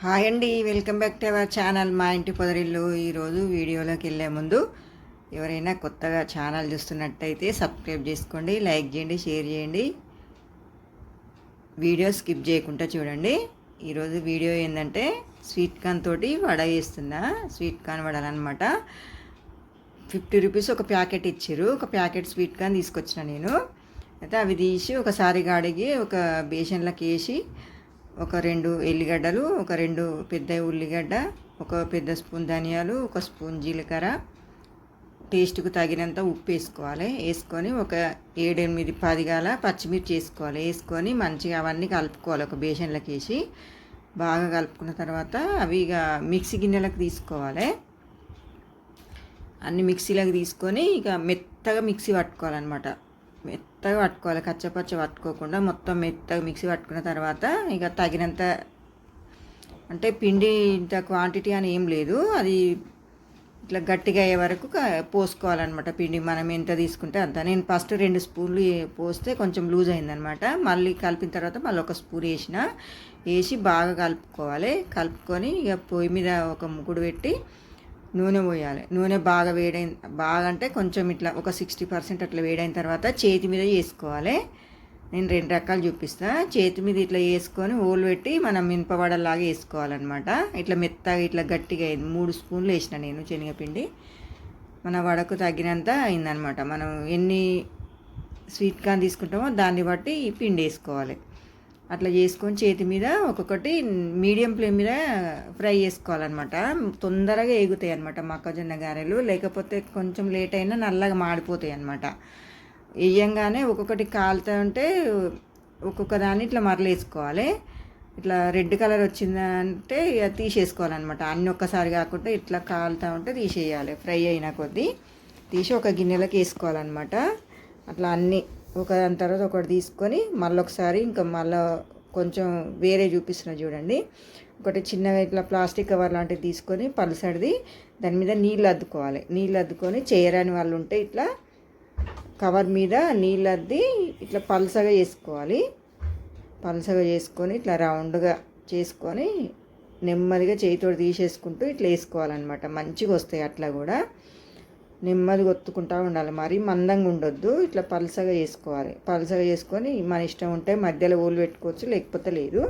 Hi అండి welcome back to our channel మా ఇంటి పొదరిల్లు. ఈరోజు వీడియోలోకి వెళ్ళే ముందు ఎవరైనా కొత్తగా ఛానల్ చూస్తున్నట్టయితే సబ్స్క్రైబ్ చేసుకోండి లైక్ చేయండి షేర్ చేయండి. వీడియో స్కిప్ చేయకుండా చూడండి. ఈరోజు వీడియో ఏంటంటే స్వీట్ కార్న్ తోటి వడ వేస్తున్నా స్వీట్ కార్న్ వడాలన్నమాట ఫిఫ్టీ రూపీస్ ఒక ప్యాకెట్ ఇచ్చారు. ఒక ప్యాకెట్ స్వీట్ కార్న్ తీసుకొచ్చిన నేను. అయితే అవి తీసి ఒకసారి గాడిగి ఒక బేసన్లోకి వేసి ఒక రెండు ఎల్లిగడ్డలు ఒక రెండు పెద్ద ఉల్లిగడ్డ ఒక పెద్ద స్పూన్ ధనియాలు ఒక స్పూన్ జీలకర్ర. టేస్ట్కు తగినంత ఉప్పు వేసుకోవాలి. వేసుకొని ఒక ఏడెనిమిది పదిగాల పచ్చిమిర్చి వేసుకోవాలి. వేసుకొని మంచిగా అవన్నీ కలుపుకోవాలి. ఒక బేసన్లోకి వేసి బాగా కలుపుకున్న తర్వాత అవి ఇక మిక్సీ గిన్నెలకు తీసుకోవాలి. అన్ని మిక్సీలోకి తీసుకొని ఇక మెత్తగా మిక్సీ పట్టుకోవాలన్నమాట. మెత్తగా పట్టుకోవాలి. కచ్చపచ్చ పట్టుకోకుండా మొత్తం మెత్తగా మిక్సీ పట్టుకున్న తర్వాత ఇక తగినంత అంటే పిండి ఇంత క్వాంటిటీ అని ఏం లేదు. అది ఇట్లా గట్టిగా అయ్యే వరకు పోసుకోవాలన్నమాట పిండి. మనం ఎంత తీసుకుంటే అంత. నేను ఫస్ట్ రెండు స్పూన్లు పోస్తే కొంచెం లూజ్ అయిందనమాట మళ్ళీ కలిపిన తర్వాత మళ్ళీ ఒక స్పూన్ వేసిన. వేసి బాగా కలుపుకోవాలి. కలుపుకొని ఇక పొయ్యి మీద ఒక ముగ్గుడు పెట్టి నూనె పోయాలి. నూనె బాగా వేడైన బాగా అంటే కొంచెం ఇట్లా ఒక సిక్స్టీ పర్సెంట్ అట్లా వేడైన తర్వాత చేతి మీద వేసుకోవాలి నేను రెండు రకాలు చూపిస్తా. చేతి మీద ఇట్లా వేసుకొని ఓలు పెట్టి మనం మినపవడలాగా వేసుకోవాలన్నమాట. ఇట్లా మెత్తగా ఇట్లా గట్టిగా అయింది. మూడు స్పూన్లు వేసిన నేను శనగపిండి. మన వడకు తగ్గినంత అయిందనమాట మనం ఎన్ని స్వీట్ కార్న్ తీసుకుంటామో దాన్ని బట్టి పిండి వేసుకోవాలి. అట్లా చేసుకొని చేతి మీద ఒక్కొక్కటి మీడియం ఫ్లేమ్ మీద ఫ్రై చేసుకోవాలన్నమాట. తొందరగా ఎగుతాయి అనమాట మొక్కజొన్న గారెలు. లేకపోతే కొంచెం లేట్ అయినా నల్లగా మాడిపోతాయి అనమాట వేయంగానే ఒక్కొక్కటి కాలుతూ ఉంటే ఒక్కొక్క దాన్ని ఇట్లా మరలేసుకోవాలి ఇట్లా రెడ్ కలర్ వచ్చిందంటే ఇక తీసేసుకోవాలన్నమాట. అన్ని ఒక్కసారి కాకుండా ఇట్లా కాలుతూ ఉంటే తీసేయాలి. ఫ్రై అయిన కొద్దీ తీసి ఒక గిన్నెలోకి వేసుకోవాలన్నమాట. అట్లా అన్నీ ఒక దాని తర్వాత ఒకటి తీసుకొని మళ్ళీ ఒకసారి ఇంకా మళ్ళీ కొంచెం వేరే చూపిస్తున్నా చూడండి. ఒకటి చిన్నగా ఇట్లా ప్లాస్టిక్ కవర్ లాంటివి తీసుకొని పలసడిది దాని మీద నీళ్ళు అద్దుకోవాలి. నీళ్ళు అద్దుకొని చేయరాని వాళ్ళు ఉంటే ఇట్లా కవర్ మీద నీళ్ళు అద్ది ఇట్లా పలసగా చేసుకోవాలి. పలసగా చేసుకొని ఇట్లా రౌండ్గా చేసుకొని నెమ్మదిగా చేతితో తీసేసుకుంటూ ఇట్లా వేసుకోవాలన్నమాట. మంచిగా వస్తాయి అట్లా కూడా. నెమ్మదిగా ఒత్తుకుంటూ ఉండాలి. మరీ మందంగా ఉండొద్దు. ఇట్లా పలసగా చేసుకోవాలి. పలసగా చేసుకొని మన ఇష్టం ఉంటే మధ్యలో ఊళ్ళు పెట్టుకోవచ్చు లేకపోతే లేదు.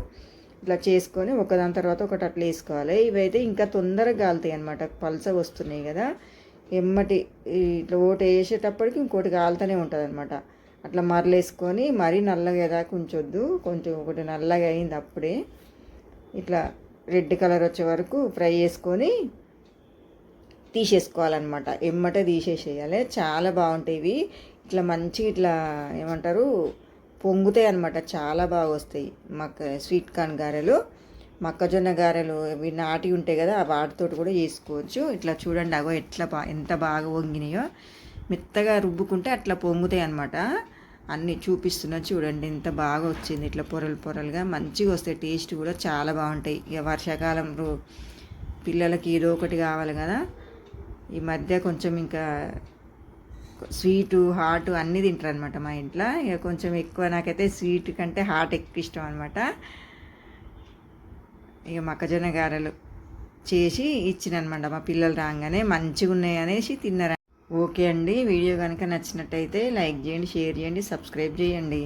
ఇట్లా చేసుకొని ఒకదాని తర్వాత ఒకటి అట్లా వేసుకోవాలి. ఇవైతే ఇంకా తొందరగా కాలుతాయి అనమాట పలసగా వస్తున్నాయి కదా. ఎమ్మటి ఇట్లా ఓటు వేసేటప్పటికి ఇంకోటి కాలుతూనే ఉంటుంది అనమాట అట్లా మరలేసుకొని మరీ నల్లగా దాకా ఉంచొద్దు. కొంచెం ఒకటి నల్లగా అయింది అప్పుడే. ఇట్లా రెడ్ కలర్ వచ్చే వరకు ఫ్రై చేసుకొని తీసేసుకోవాలన్నమాట. ఎమ్మటే తీసేసేయాలి. చాలా బాగుంటాయి ఇవి. ఇట్లా మంచి ఇట్లా ఏమంటారు పొంగుతాయి అనమాట చాలా బాగా వస్తాయి. మక్క స్వీట్ కార్న్ గారెలు మొక్కజొన్న గారెలు ఇవి నాటి ఉంటాయి కదా వాటితోటి కూడా చేసుకోవచ్చు. ఇట్లా చూడండి అగో ఎట్లా బా ఎంత బాగా వంగినాయో. మెత్తగా రుబ్బుకుంటే అట్లా పొంగుతాయి అనమాట అన్నీ చూపిస్తున్నా చూడండి ఎంత బాగా వచ్చింది. ఇట్లా పొరలు పొరలుగా మంచిగా వస్తాయి. టేస్ట్ కూడా చాలా బాగుంటాయి. ఇక వర్షాకాలం పిల్లలకి ఏదో ఒకటి కావాలి కదా. ఈ మధ్య కొంచెం ఇంకా స్వీటు హాట్ అన్నీ తింటారు అనమాట మా ఇంట్లో. ఇక కొంచెం ఎక్కువ నాకైతే స్వీట్ కంటే హాట్ ఎక్కువ ఇష్టం అనమాట ఇక మొక్కజొన్న గారెలు చేసి ఇచ్చినమాట మా పిల్లలు రాగానే. మంచిగా ఉన్నాయి అనేసి తిన్నారు ఓకే అండి. వీడియో కనుక నచ్చినట్టయితే లైక్ చేయండి షేర్ చేయండి సబ్స్క్రైబ్ చేయండి.